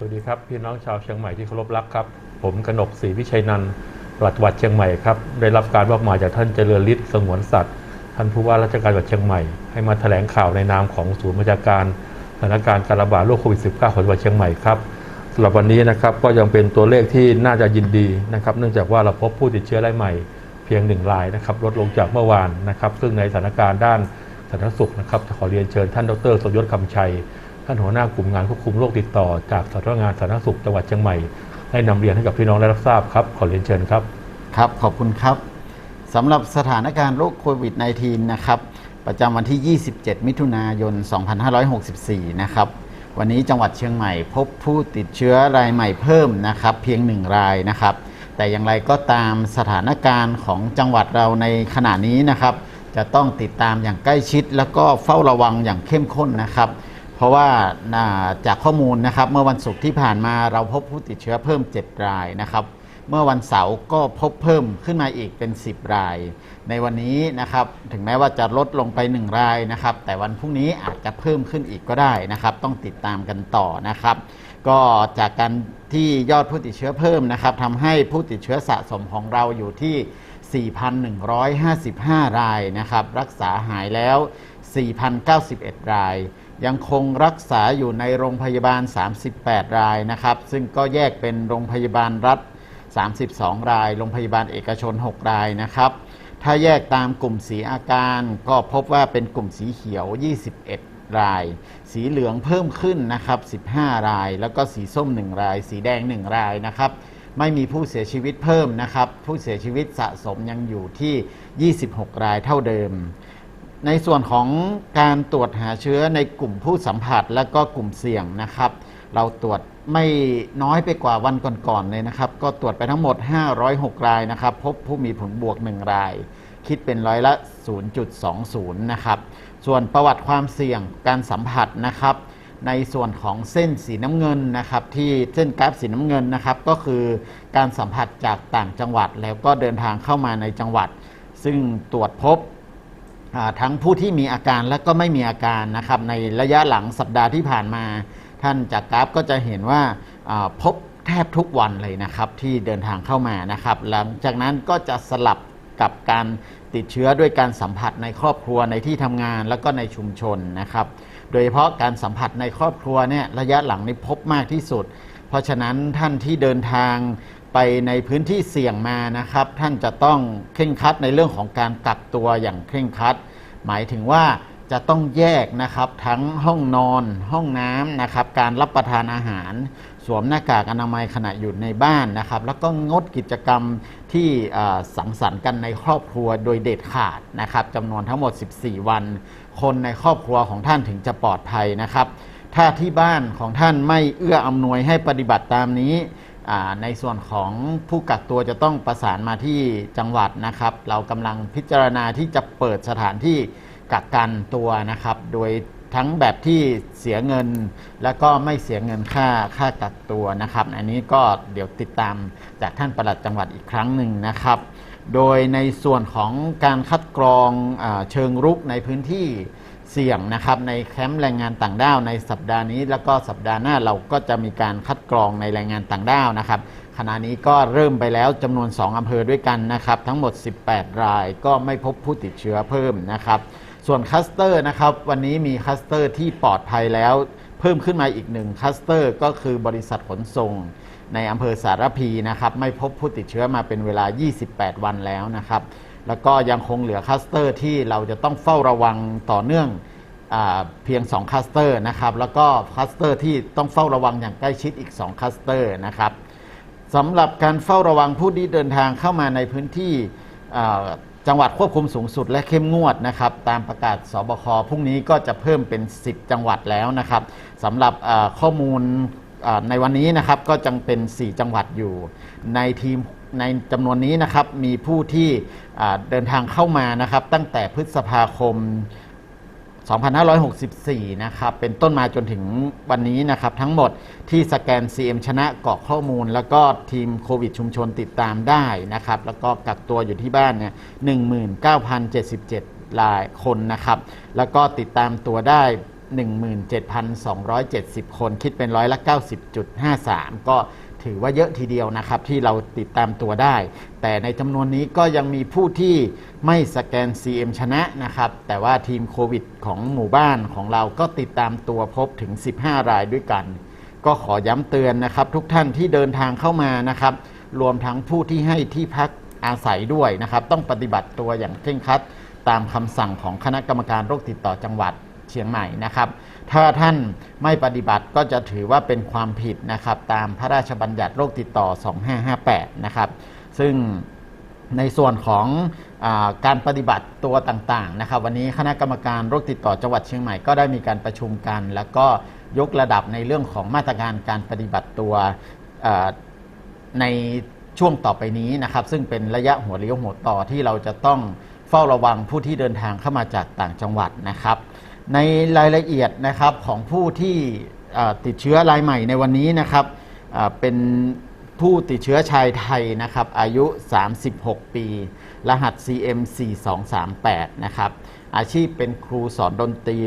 สวัสดีครับ พี่น้องชาวเชียงใหม่ที่เคารพรักครับ ผมกนกศรีวิชัยนันท์ปลัดจังหวัดเชียงใหม่ครับได้รับการมอบหมายจากท่านเจริญฤทธิ์สงวนสัตว์ ท่านผู้ว่าราชการจังหวัดเชียงใหม่ให้มาแถลงข่าวในนามของศูนย์บัญชาการสถานการณ์การระบาดโรคโควิด -19 ของจังหวัดเชียงใหม่ครับสำหรับวันนี้นะครับก็ยังเป็นตัวเลขที่น่าจะยินดีนะครับ เนื่องจากว่าเราพบผู้ติดเชื้อรายใหม่เพียงหนึ่งรายนะครับลดลงจากเมื่อวานนะครับ ซึ่งในสถานการณ์ด้านสาธารณสุขนะครับขอเรียนเชิญท่านดรสมยศคำชัย ท่านหัวหน้ากลุ่มงานควบคุมโรคติดต่อ จากสำนักงานสาธารณสุขจังหวัดเชียงใหม่ ได้นำเรียนให้กับพี่น้องได้รับทราบครับ ขอเรียนเชิญครับ ครับ ขอบคุณครับสำหรับสถานการณ์โรคโควิด -19 นะครับ ประจำวันที่ 27 มิถุนายน 2564 นะครับ วันนี้จังหวัดเชียงใหม่พบผู้ติดเชื้อรายใหม่เพิ่มนะครับ เพียงหนึ่งรายนะครับ แต่อย่างไรก็ตามสถานการณ์ของจังหวัดเราในขณะนี้นะครับ จะต้องติดตามอย่างใกล้ชิด แล้วก็เฝ้าระวังอย่างเข้มข้นนะครับ เพราะว่าาจากข้อมูลนะครับเมื่อวันศุกร์ที่ผ่านมาเราพบผู้ติดเชื้อเพิ่ม 7 รายนะครับ เมื่อวันเสาร์ก็พบเพิ่มขึ้นมาอีกเป็น 10 ราย ในวันนี้นะครับถึงแม้ว่าจะลดลงไป 1 รายนะครับ แต่วันพรุ่งนี้อาจจะเพิ่มขึ้นอีกก็ได้นะครับ ต้องติดตามกันต่อนะครับ ก็จากการที่ยอดผู้ติดเชื้อเพิ่มนะครับทำให้ผู้ติดเชื้อสะสมของเราอยู่ที่ 4,155 รายนะครับ รักษาหายแล้ว 4,091 ราย ยังคงรักษาอยู่ในโรงพยาบาล 38 รายนะครับ ซึ่งก็แยกเป็นโรงพยาบาลรัฐ 32 ราย โรงพยาบาลเอกชน 6 รายนะครับ ถ้าแยกตามกลุ่มสีอาการ ก็พบว่าเป็นกลุ่มสีเขียว 21 ราย สีเหลืองเพิ่มขึ้นนะครับ 15 ราย แล้วก็สีส้ม 1 ราย สีแดง 1 รายนะครับไม่มีผู้เสียชีวิตเพิ่มนะครับ ผู้เสียชีวิตสะสมยังอยู่ที่ 26 รายเท่าเดิม ในส่วนของการตรวจหาเชื้อในกลุ่มผู้สัมผัสและก็กลุ่มเสี่ยงนะครับ เราตรวจไม่น้อยไปกว่าวันก่อนๆเลยนะครับ ก็ตรวจไปทั้งหมด 506 รายนะครับ พบผู้มีผลบวก 1 ราย คิดเป็นร้อยละ 0.20 นะครับ ส่วนประวัติความเสี่ยงการสัมผัสนะครับ ในส่วนของเส้นสีน้ำเงินนะครับ ที่เส้นกราฟสีน้ำเงินนะครับ ก็คือการสัมผัสจากต่างจังหวัดแล้วก็เดินทางเข้ามาในจังหวัด ซึ่งตรวจพบ ทั้งผู้ที่มีอาการและก็ไม่มีอาการนะครับในระยะหลังสัปดาห์ที่ผ่านมา ท่านจากกราฟก็จะเห็นว่าพบแทบทุกวันเลยนะครับที่เดินทางเข้ามานะครับ หลังจากนั้นก็จะสลับกับการติดเชื้อด้วยการสัมผัสในครอบครัวในที่ทำงานแล้วก็ในชุมชนนะครับ โดยเฉพาะการสัมผัสในครอบครัวเนี่ยระยะหลังนี้พบมากที่สุด เพราะฉะนั้นท่านที่เดินทาง ไปในพื้นที่เสี่ยงมานะครับ ท่านจะต้องเคร่งครัดในเรื่องของการกักตัวอย่างเคร่งครัด หมายถึงว่าจะต้องแยกนะครับทั้งห้องนอน ห้องน้ำนะครับ การรับประทานอาหาร สวมหน้ากากอนามัยขณะอยู่ในบ้านนะครับ แล้วก็งดกิจกรรมที่สังสรรค์กันในครอบครัวโดยเด็ดขาดนะครับจำนวนทั้งหมด 14 วัน คนในครอบครัวของท่านถึงจะปลอดภัยนะครับ ถ้าที่บ้านของท่านไม่เอื้ออำนวยให้ปฏิบัติตามนี้ ในส่วนของผู้กักตัวจะต้องประสานมาที่จังหวัดนะครับ เรากำลังพิจารณาที่จะเปิดสถานที่กักกันตัวนะครับ โดยทั้งแบบที่เสียเงิน แล้วก็ไม่เสียเงินค่าค่ากักตัวนะครับ อันนี้ก็เดี๋ยวติดตามจากท่านปลัดจังหวัดอีกครั้งหนึ่งนะครับ โดยในส่วนของการคัดกรองอเชิงรุกในพื้นที่ เสี่ยงนะครับในแคมป์แรงงานต่างด้าวในสัปดาห์นี้ แล้วก็สัปดาห์หน้าเราก็จะมีการคัดกรองในแรงงานต่างด้าวนะครับขณะนี้ก็เริ่มไปแล้วจำนวน 2อำเภอด้วยกันนะครับทั้งหมด 18 รายก็ไม่พบผู้ติดเชื้อเพิ่มนะครับส่วนคัสเตอร์นะครับวันนี้มีคัสเตอร์ที่ปลอดภัยแล้วเพิ่มขึ้นมาอีกหนึ่งคัสเตอร์ก็คือบริษัทขนส่งในอำเภอสารพีนะครับไม่พบผู้ติดเชื้อมาเป็นเวลา 28 วันแล้วนะครับ แล้วก็ยังคงเหลือคลัสเตอร์ที่เราจะต้องเฝ้าระวังต่อเนื่องอเพียง 2คลัสเตอร์นะครับ แล้วก็คลัสเตอร์ที่ต้องเฝ้าระวังอย่างใกล้ชิดอีก 2คลัสเตอร์นะครับสำหรับการเฝ้าระวังผู้ที่เดินทางเข้ามาในพื้นที่จังหวัดควบคุมสูงสุดและเข้มงวดนะครับ ตามประกาศสบคพรุ่งนี้ก็จะเพิ่มเป็น 10 จังหวัดแล้วนะครับสำหรับข้อมูลในวันนี้นะครับก็จังเป็น 4 จังหวัดอยู่ในทีม ในจำนวนนี้นะครับมีผู้ที่เดินทางเข้ามานะครับ ตั้งแต่พฤษภาคม 2564 นะครับ เป็นต้นมาจนถึงวันนี้นะครับ ทั้งหมดที่สแกน CM ชนะกรอกข้อมูล แล้วก็ทีมโควิดชุมชนติดตามได้นะครับ แล้วก็กักตัวอยู่ที่บ้านเนี่ย 19,077 รายคนนะครับ แล้วก็ติดตามตัวได้17,270 คน คิดเป็นร้อยละ 90.53 ก็ ถือว่าเยอะทีเดียวนะครับที่เราติดตามตัวได้ แต่ในจำนวนนี้ก็ยังมีผู้ที่ไม่สแกน CM ชนะนะครับแต่ว่าทีมโควิดของหมู่บ้านของเราก็ติดตามตัวพบถึง 15 รายด้วยกัน ก็ขอย้ำเตือนนะครับ ทุกท่านที่เดินทางเข้ามานะครับ รวมทั้งผู้ที่ให้ที่พักอาศัยด้วยนะครับ ต้องปฏิบัติตัวอย่างเคร่งครัดตามคำสั่งของคณะกรรมการโรคติดต่อจังหวัดเชียงใหม่นะครับ ถ้าท่านไม่ปฏิบัติก็จะถือว่าเป็นความผิดนะครับ ตามพระราชบัญญัติโรคติดต่อ 2558 นะครับ ซึ่งในส่วนของอการปฏิบัติตัวต่างๆนะครับ วันนี้คณะกรรมการโรคติดต่อจังหวัดเชียงใหม่ก็ได้มีการประชุมกัน แล้วก็ยกระดับในเรื่องของมาตรการการปฏิบัติตัวในช่วงต่อไปนี้นะครับ ซึ่งเป็นระยะหัวเลี้ยวหัวต่อที่เราจะต้องเฝ้าระวังผู้ที่เดินทางเข้ามาจากต่างจังหวัดนะครับ ในรายละเอียดนะครับของผู้ที่ติดเชื้อรายใหม่ในวันนี้นะครับเป็นผู้ติดเชื้อชายไทยนะครับอายุ 36 ปี รหัส CM 4238 นะครับอาชีพเป็นครูสอนดนตรี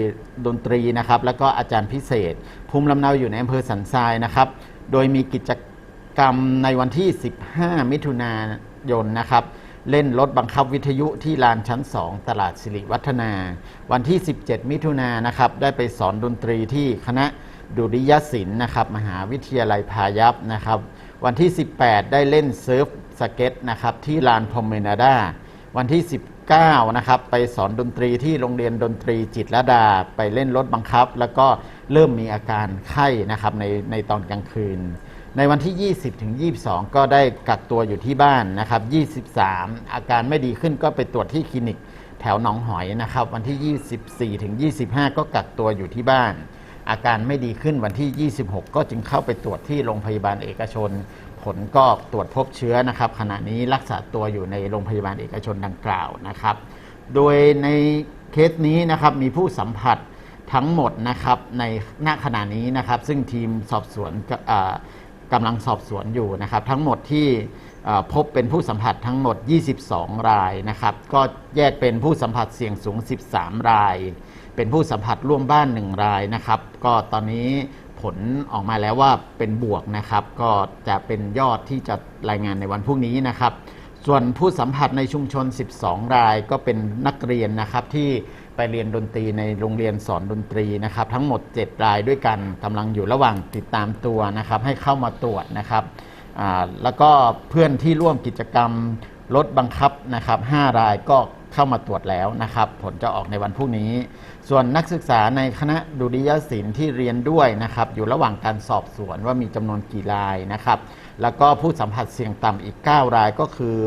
ดนตรีนะครับแล้วก็อาจารย์พิเศษ ภูมิลำเนาอยู่ในอำเภอสันทรายนะครับ โดยมีกิจกรรมในวันที่ 15 มิถุนายนนะครับ เล่นรถบังคับวิทยุที่ลานชั้น 2 ตลาดสิริวัฒนา วันที่ 17 มิถุนายนนะครับ ได้ไปสอนดนตรีที่คณะดุริยศิลป์นะครับ มหาวิทยาลัยพายัพนะครับ วันที่ 18 ได้เล่นเซิร์ฟสเก็ตนะครับที่ลานพรมเมนาดา วันที่ 19 นะครับ ไปสอนดนตรีที่โรงเรียนดนตรีจิตรดา ไปเล่นรถบังคับ แล้วก็เริ่มมีอาการไข้นะครับในในตอนกลางคืน ในวันที่ 20 ถึง 22 ก็ได้กักตัวอยู่ที่บ้านนะครับ 23 อาการไม่ดีขึ้นก็ไปตรวจที่คลินิกแถวหนองหอยนะครับ วันที่ 24 ถึง 25 ก็กักตัวอยู่ที่บ้าน อาการไม่ดีขึ้นวันที่ 26 ก็จึงเข้าไปตรวจที่โรงพยาบาลเอกชน ผลก็ตรวจพบเชื้อนะครับ ขณะนี้รักษาตัวอยู่ในโรงพยาบาลเอกชนดังกล่าวนะครับ โดยในเคสนี้นะครับมีผู้สัมผัสทั้งหมดนะครับในณขณะนี้นะครับ ซึ่งทีมสอบสวน กำลังสอบสวนอยู่นะครับทั้งหมดที่พบเป็นผู้สัมผัสทั้งหมด 22 รายนะครับ ก็แยกเป็นผู้สัมผัสเสี่ยงสูง 13 ราย เป็นผู้สัมผัสร่วมบ้าน 1 รายนะครับ ก็ตอนนี้ผลออกมาแล้วว่าเป็นบวกนะครับ ก็จะเป็นยอดที่จะรายงานในวันพรุ่งนี้นะครับ ส่วนผู้สัมผัสในชุมชน 12 รายก็เป็นนักเรียนนะครับที่ ไปเรียนดนตรีในโรงเรียนสอนดนตรีนะครับ ทั้งหมด 7 รายด้วยกันกำลังอยู่ระหว่างติดตามตัวนะครับ ให้เข้ามาตรวจนะครับแล้วก็เพื่อนที่ร่วมกิจกรรมรถบังคับนะครับ5รายก็เข้ามาตรวจแล้วนะครับ ผลจะออกในวันพรุ่งนี้ ส่วนนักศึกษาในคณะดุริยศิลป์ที่เรียนด้วยนะครับ อยู่ระหว่างการสอบสวนว่ามีจำนวนกี่รายนะครับ แล้วก็ผู้สัมผัสเสี่ยงต่ำอีก 9 รายก็คือ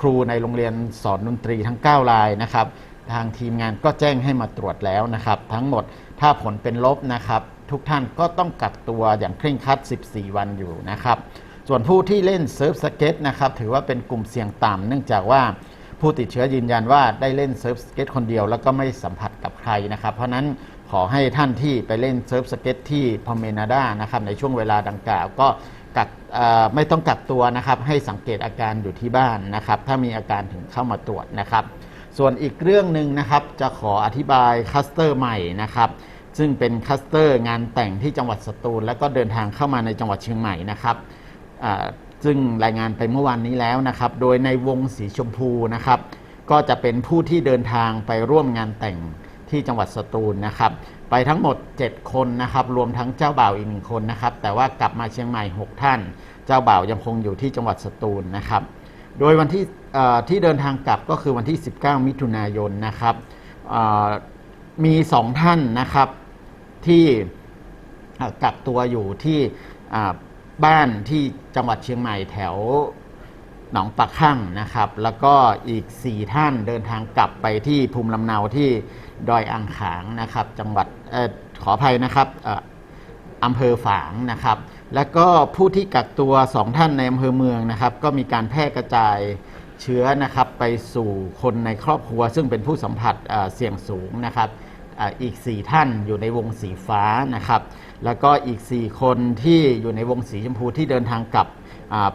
ครูในโรงเรียนสอนดนตรีทั้ง 9 รายนะครับ ทางทีมงานก็แจ้งให้มาตรวจแล้วนะครับ ทั้งหมดถ้าผลเป็นลบนะครับ ทุกท่านก็ต้องกักตัวอย่างเคร่งครัด 14 วันอยู่นะครับ ส่วนผู้ที่เล่นเซิร์ฟสเก็ตนะครับถือว่าเป็นกลุ่มเสี่ยงต่ำเนื่องจากว่าผู้ติดเชื้อยืนยันว่าได้เล่นเซิร์ฟสเก็ตคนเดียวแล้วก็ไม่สัมผัสกับใครนะครับ เพราะนั้นขอให้ท่านที่ไปเล่นเซิร์ฟสเก็ตที่พอมเมนาดานะครับในช่วงเวลาดังกล่าวก็กักไม่ต้องกักตัวนะครับ ให้สังเกตอาการอยู่ที่บ้านนะครับ ถ้ามีอาการถึงเข้ามาตรวจนะครับ ส่วนอีกเรื่องหนึ่งนะครับ จะขออธิบายคัสเตอร์ใหม่นะครับ ซึ่งเป็นคัสเตอร์งานแต่งที่จังหวัดสตูล แล้วก็เดินทางเข้ามาในจังหวัดเชียงใหม่นะครับซึ่งรายงานไปเมื่อวานนี้แล้วนะครับ โดยในวงสีชมพูนะครับ ก็จะเป็นผู้ที่เดินทางไปร่วมงานแต่งที่จังหวัดสตูลนะครับ ไปทั้งหมด 7 คนนะครับ รวมทั้งเจ้าบ่าวอีกหนึ่งคนนะครับ แต่ว่ากลับมาเชียงใหม่ 6 ท่าน เจ้าบ่าวยังคงอยู่ที่จังหวัดสตูลนะครับ โดยวันที่ ที่เดินทางกลับก็คือวันที่ 19 มิถุนายนนะครับมีสองท่านนะครับที่กักตัวอยู่ที่บ้านที่จังหวัดเชียงใหม่แถวหนองปากข้างนะครับ แล้วก็อีก 4 ท่านเดินทางกลับไปที่ภูมิลำเนาที่ดอยอ่างขางนะครับ จังหวัดออขออภัยนะครับเอ่ออำเภอฝางนะครับ แล้วก็ผู้ที่กักตัว 2 ท่านในอำเภอเมืองนะครับ ก็มีการแพร่กระจาย เชื้อนะครับไปสู่คนในครอบครัว ซึ่งเป็นผู้สัมผัสเสี่ยงสูงนะครับอีก 4 ท่านอยู่ในวงสีฟ้านะครับ แล้วก็อีก 4 คนที่อยู่ในวงสีชมพูที่เดินทางกลับ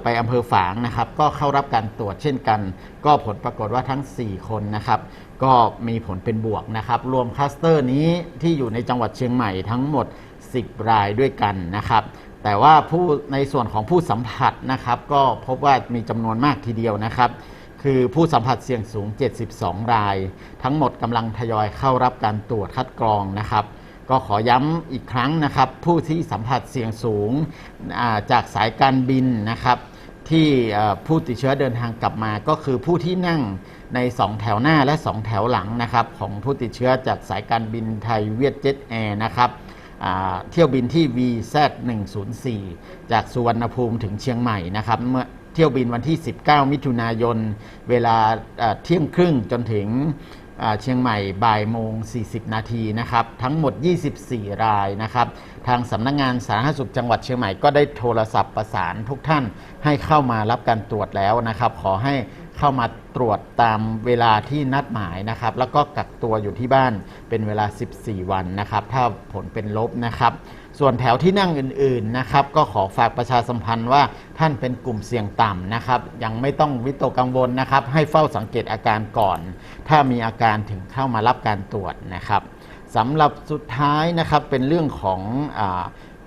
ไปอำเภอฝางนะครับ ก็เข้ารับการตรวจเช่นกัน ก็ผลปรากฏว่าทั้ง 4 คนนะครับ ก็มีผลเป็นบวกนะครับ รวมคลัสเตอร์นี้ที่อยู่ในจังหวัดเชียงใหม่ทั้งหมด 10 รายด้วยกันนะครับ แต่ว่าผู้ในส่วนของผู้สัมผัสนะครับ ก็พบว่ามีจำนวนมากทีเดียวนะครับ คือผู้สัมผัสเสี่ยงสูง 72 ราย ทั้งหมดกำลังทยอยเข้ารับการตรวจคัดกรองนะครับ ก็ขอย้ำอีกครั้งนะครับ ผู้ที่สัมผัสเสี่ยงสูงาจากสายการบินนะครับ ที่ผู้ติดเชื้อเดินทางกลับมาก็คือผู้ที่นั่งใน 2 แถวหน้าและ 2 แถวหลังนะครับ ของผู้ติดเชื้อจากสายการบินไทยเวียดเจ็ตแอร์นะครับ เที่ยวบินที่ VZ 104จากสุวรรณภูมิถึงเชียงใหม่นะครับเมื่อเที่ยวบินวันที่ 19 มิถุนายน เวลาเที่ยงครึ่งจนถึงเชียงใหม่บ่ายโมง 40 นาทีนะครับทั้งหมด 24 รายนะครับทางสำนักงงานสาธารณสุขจังหวัดเชียงใหม่ก็ได้โทรศัพท์ประสานทุกท่านให้เข้ามารับการตรวจแล้วนะครับ ขอให้ เข้ามาตรวจตามเวลาที่นัดหมายนะครับ แล้วก็กักตัวอยู่ที่บ้านเป็นเวลา 14 วันนะครับ ถ้าผลเป็นลบนะครับ ส่วนแถวที่นั่งอื่นๆนะครับ ก็ขอฝากประชาสัมพันธ์ว่าท่านเป็นกลุ่มเสี่ยงต่ำนะครับ ยังไม่ต้องวิตกกังวลนะครับ ให้เฝ้าสังเกตอาการก่อน ถ้ามีอาการถึงเข้ามารับการตรวจนะครับสำหรับสุดท้ายนะครับเป็นเรื่องของอ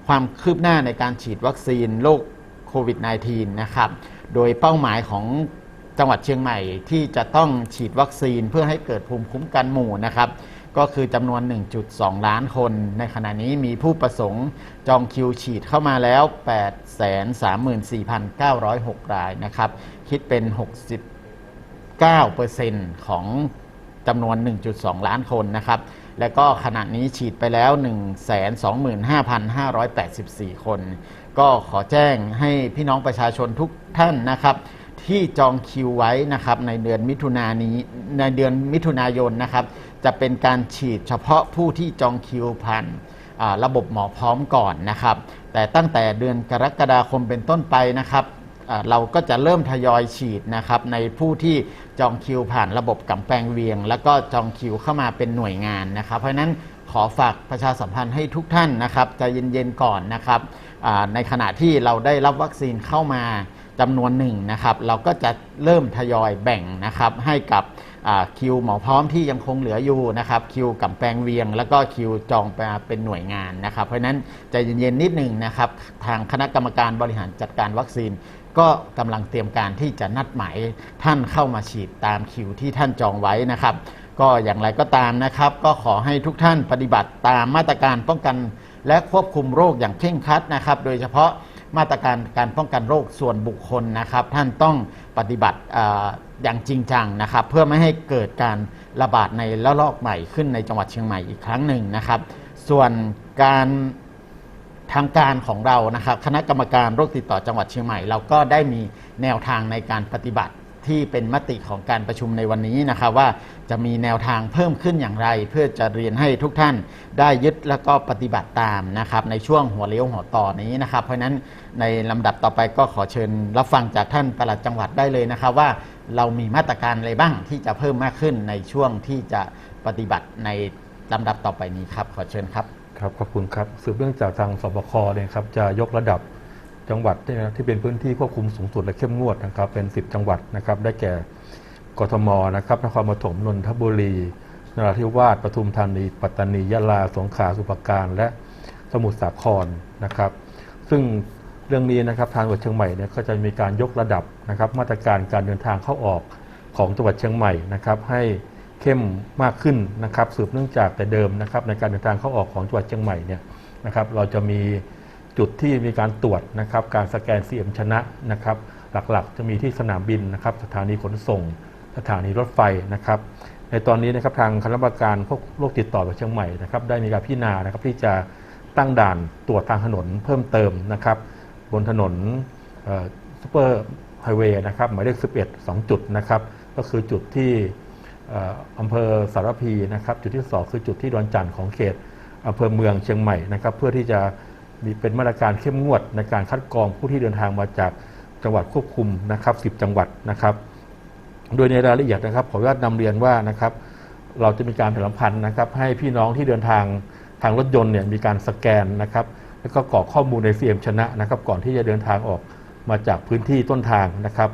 ความคืบหน้าในการฉีดวัคซีนโรคโควิด -19 นะครับ โดยเป้าหมายของ จังหวัดเชียงใหม่ที่จะต้องฉีดวัคซีนเพื่อให้เกิดภูมิคุ้มกันหมู่นะครับ ก็คือจำนวน 1.2 ล้านคน ในขณะนี้มีผู้ประสงค์จองคิวฉีดเข้ามาแล้ว 834,906 รายนะครับ คิดเป็น 69%ของจำนวน 1.2 ล้านคนนะครับ และก็ขณะนี้ฉีดไปแล้ว 125,584 คน ก็ขอแจ้งให้พี่น้องประชาชนทุกท่านนะครับ ที่จองคิวไว้นะครับในเดือนมิถุนายนนี้ในเดือนมิถุนายนนะครับ จะเป็นการฉีดเฉพาะผู้ที่จองคิวผ่านระบบหมอพร้อมก่อนนะครับ แต่ตั้งแต่เดือนกรกฎาคมเป็นต้นไปนะครับเราก็จะเริ่มทยอยฉีดนะครับในผู้ที่จองคิวผ่านระบบกำแพงเวียง แล้วก็จองคิวเข้ามาเป็นหน่วยงานนะครับ เพราะนั้นขอฝากประชาสัมพันธ์ให้ทุกท่านนะครับใจะเย็นๆก่อนนะครับในขณะที่เราได้รับวัคซีนเข้ามา จำนวนหนึ่งนะครับเราก็จะเริ่มทยอยแบ่งนะครับให้กับคิวหมอพร้อมที่ยังคงเหลืออยู่นะครับคิวกับแปลงเวียง แล้วก็คิวจองเป็นหน่วยงานนะครับ เพราะฉะนั้นใจเย็นๆนิดหนึ่งนะครับทางคณะกรรมการบริหารจัดการวัคซีน ก็กำลังเตรียมการที่จะนัดหมายท่านเข้ามาฉีดตามคิวที่ท่านจองไว้นะครับ ก็อย่างไรก็ตามนะครับ ก็ขอให้ทุกท่านปฏิบัติตามมาตรการป้องกัน และควบคุมโรคอย่างเคร่งครัดนะครับ โดยเฉพาะ มาตรการการป้องกันโรคส่วนบุคคลนะครับ ท่านต้องปฏิบัติอย่างจริงจังนะครับ เพื่อไม่ให้เกิดการระบาดในระลอกใหม่ขึ้นในจังหวัดเชียงใหม่อีกครั้งหนึ่งนะครับ ส่วนการทางการของเรานะครับ คณะกรรมการโรคติดต่อจังหวัดเชียงใหม่ เราก็ได้มีแนวทางในการปฏิบัติ ที่เป็นมติของการประชุมในวันนี้นะครับว่าจะมีแนวทางเพิ่มขึ้นอย่างไร เพื่อจะเรียนให้ทุกท่านได้ยึดแล้วก็ปฏิบัติตามนะครับในช่วงหัวเลี้ยวหัวต่อนี้นะครับ เพราะฉะนั้นในลำดับต่อไปก็ขอเชิญรับฟังจากท่านปลัดจังหวัดได้เลยนะครับว่าเรามีมาตรการอะไรบ้างที่จะเพิ่มมากขึ้นในช่วงที่จะปฏิบัติในลำดับต่อไปนี้ครับ ขอเชิญครับ ครับขอบคุณครับสืบเนื่องจากทางสบคเนี่ยครับจะยกระดับ จังหวัดที่เป็นพื้นที่ควบคุมสูงสุดและเข้มงวดนะครับเป็น 10 จังหวัดนะครับได้แก่กทมนะครับนครปฐมนนทบุรี นราธิวาสปทุมธานี ปัตตานียะลาสงขลาสุพรรณการและสมุทรสาครนะครับ ซึ่งเรื่องนี้นะครับทางจังหวัดเชียงใหม่เนี่ยก็จะมีการยกระดับนะครับ มาตรการการเดินทางเข้าออกของจังหวัดเชียงใหม่นะครับให้เข้มมากขึ้นนะครับ สืบเนื่องจากแต่เดิมนะครับในการเดินทางเข้าออกของจังหวัดเชียงใหม่เนี่ยนะครับเราจะมี จุดที่มีการตรวจนะครับการสแกน CM ชนะนะครับหลักๆ จะมีที่สนามบินนะครับสถานีขนส่ง สถานีรถไฟนะครับ ในตอนนี้นะครับทางคณะกรรมการพวกโรคติดต่อจังหวัดเชียงใหม่นะครับได้มีการพิจารณานะครับที่จะตั้งด่านตรวจทางถนนเพิ่มเติมนะครับ บนถนนซูเปอร์ไฮเวย์นะครับหมายเลข 11 2 จุดนะครับ ก็คือจุดที่เอ่ออำเภอสารพีนะครับ จุดที่ 2 คือจุดที่ดอนจันทร์ของเขตอำเภอเมืองเชียงใหม่นะครับ เพื่อที่จะ มีเป็นมาตรการเข้มงวดในการคัดกรองผู้ที่เดินทางมาจากจังหวัดควบคุมนะครับ10 จังหวัดนะครับ โดยในรายละเอียดนะครับขออนุญาตนำเรียนว่านะครับ เราจะมีการผลัมพันธ์นะครับ ให้พี่น้องที่เดินทางทางรถยนต์เนี่ยมีการสแกนนะครับ แล้วก็กรอกข้อมูลใน CM ชนะนะครับ ก่อนที่จะเดินทางออกมาจากพื้นที่ต้นทางนะครับ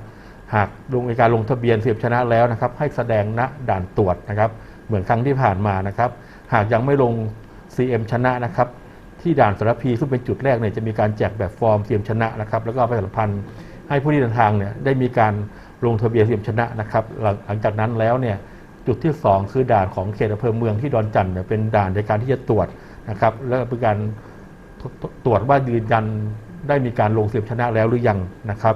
หากลงในการลงทะเบียนเสียบชนะแล้วนะครับ ให้แสดงณด่านตรวจนะครับ เหมือนครั้งที่ผ่านมานะครับ หากยังไม่ลง CM ชนะนะครับ ที่ด่านสารพีซึ่งเป็นจุดแรกเนี่ยจะมีการแจกแบบฟอร์มเสียมชนะนะครับ แล้วก็ประชาสัมพันธ์ให้ผู้ที่เดินทางเนี่ยได้มีการลงทะเบียนเสียมชนะนะครับหลังจากนั้นแล้วเนี่ยจุดที่ 2 คือด่านของเขตอำเภอเมืองที่ดอนจันทร์เนี่ยเป็นด่านในการที่จะตรวจนะครับแล้วก็เป็นการตตตรวจว่ายืนยันได้มีการลงเสียมชนะแล้วหรือยังนะครับ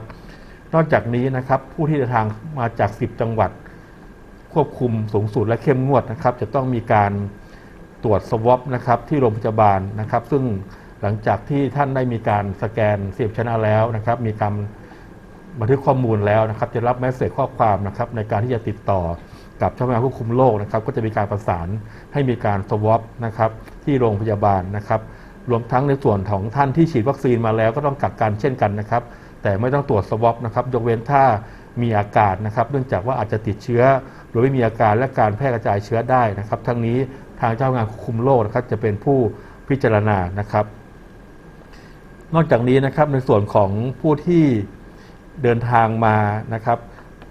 นอกจากนี้นะครับผู้ที่เดินทางมาจาก 10 จังหวัด ควบคุมสูงสุดและเข้มงวดนะครับ จะต้องมีการ ตรวจสวอปนะครับที่โรงพยาบาลนะครับ ซึ่งหลังจากที่ท่านได้มีการสแกนเสียบชนะแล้วนะครับ มีการบันทึกข้อมูลแล้วนะครับ จะรับแมสเซจข้อความนะครับในการที่จะติดต่อกับเจ้าหน้าที่ควบคุมโรคนะครับ ก็จะมีการประสานให้มีการสวอปนะครับที่โรงพยาบาลนะครับ รวมทั้งในส่วนของท่านที่ฉีดวัคซีนมาแล้วก็ต้องกักกันเช่นกันนะครับ แต่ไม่ต้องตรวจสวอปนะครับยกเว้นถ้ามีอาการนะครับ เนื่องจากว่าอาจจะติดเชื้อ หรือไม่มีอาการและการแพร่กระจายเชื้อได้นะครับ ทั้งนี้ ทางเจ้างานควบคุมโรคนะครับจะเป็นผู้พิจารณานะครับ นอกจากนี้นะครับในส่วนของผู้ที่เดินทางมานะครับ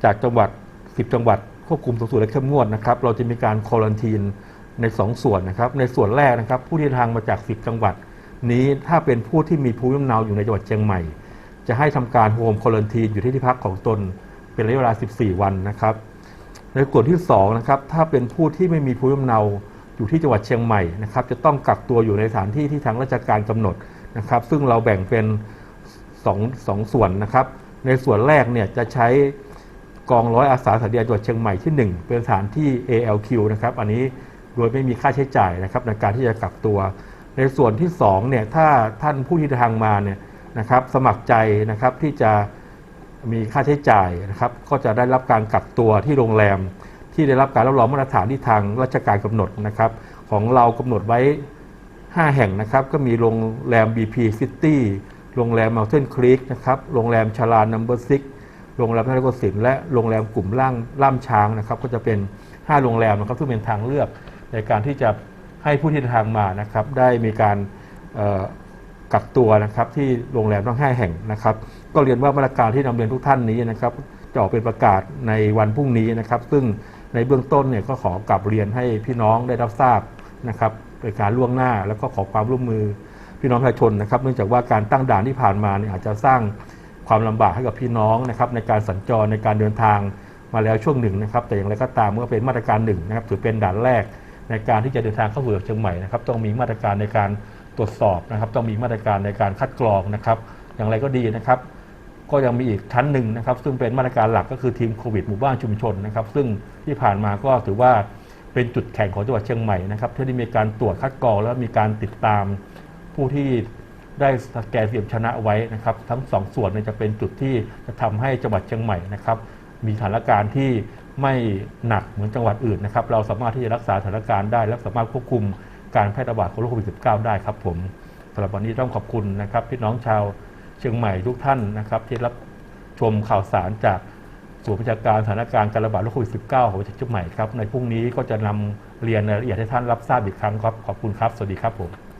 จากจังหวัด 10 จังหวัดควบคุมสูงสุดและเข้มงวดนะครับ เราจะมีการควอลันทีนใน 2 ส่วนนะครับ ในส่วนแรกนะครับ ผู้ที่เดินทางมาจาก 10 จังหวัด นี้ถ้าเป็นผู้ที่มีภูมิลำเนาอยู่ในจังหวัดเชียงใหม่ จะให้ทำการโฮมควอลันทีนอยู่ที่ที่พักของตนเป็นระยะเวลา 14 วันนะครับ ในส่วนที่2นะครับถ้าเป็นผู้ที่ไม่มีภูมิลำเนา อยู่ที่จังหวัดเชียงใหม่นะครับจะต้องกักตัวอยู่ในสถานที่ที่ทางราชการกำหนดนะครับ ซึ่งเราแบ่งเป็น2องสองส่วนนะครับ ในส่วนแรกเนี่ยจะใช้กองร้อยอาสาสาดีจังหวัดเชียงใหม่ที่ 1 เป็นสถานที่ ALQ นะครับอันนี้โดยไม่มีค่าใช้จ่ายนะครับในการที่จะกักตัว ในส่วนที่2เนี่ยถ้าท่านผู้ที่เดินทางมาเนี่ยนะครับสมัครใจนะครับที่จะมีค่าใช้จ่ายนะครับก็จะได้รับการกักตัวที่โรงแรม ที่ได้รับการรับรองมาตรฐานที่ทางราชการกำหนดนะครับ ของเรากำหนดไว้ 5 แห่งนะครับ ก็มีโรงแรม BP City โรงแรม Mountain Creek นะครับโรงแรมชาลา Number 6โรงแรมนาฏกสินและโรงแรมกลุ่มล่างล่ามช้างนะครับ ก็จะเป็น 5 โรงแรมนะครับซึ่งเป็นทางเลือกในการที่จะให้ผู้ที่เดินทางมานะครับ ได้มีการกักตัวนะครับที่โรงแรมทั้งห้าแห่งนะครับ ก็เรียนว่ามาตรการที่นำเรียนทุกท่านนี้นะครับจะออกเป็นประกาศในวันพรุ่งนี้นะครับ ซึ่ง ในเบื้องต้นเนี่ยก็ขอกลับเรียนให้พี่น้องได้รับทราบนะครับเป็นการล่วงหน้าแล้วก็ขอความร่วมมือพี่น้องประชาชนนะครับ เนื่องจากว่าการตั้งด่านที่ผ่านมาเนี่ยอาจจะสร้างความลำบากให้กับพี่น้องนะครับในการสัญจรในการเดินทางมาแล้วช่วงหนึ่งนะครับ แต่อย่างไรก็ตามเมื่อเป็นมาตรการหนึ่งนะครับถือเป็นด่านแรกในการที่จะเดินทางเข้าสู่เชียงใหม่นะครับ ต้องมีมาตรการในการตรวจสอบนะครับ ต้องมีมาตรการในการคัดกรองนะครับ อย่างไรก็ดีนะครับ ก็ยังมีอีกชั้นหนึ่งนะครับ ซึ่งเป็นมาตรการหลักก็คือทีมโควิดหมู่บ้านชุมชนนะครับ ซึ่งที่ผ่านมาก็ถือว่าเป็นจุดแข่งของจังหวัดเชียงใหม่นะครับที่ได้มีการตรวจคัดกรองแล้วมีการติดตามผู้ที่ได้สแกนเสียมชนะไว้นะครับ ทั้งสองส่วนนี่จะเป็นจุดที่จะทำให้จังหวัดเชียงใหม่นะครับ มีสถานการณ์ที่ไม่หนักเหมือนจังหวัดอื่นนะครับ เราสามารถที่จะรักษาสถานการณ์ได้ และสามารถควบคุมการแพร่ระบาดของโรคโควิด -19 ได้ครับผมสำหรับวันนี้ต้องขอบคุณนะครับพี่น้องชาว เชียงใหม่ทุกท่านนะครับ ที่รับชมข่าวสารจากศูนย์ประชาการสถานการณ์การระบาดโรคโควิด -19 ของจังหวัดเชียงใหม่ครับ ในพรุ่งนี้ก็จะนำเรียนรายละเอียดให้ท่านรับทราบอีกครั้งครับ ขอบคุณครับ สวัสดีครับผม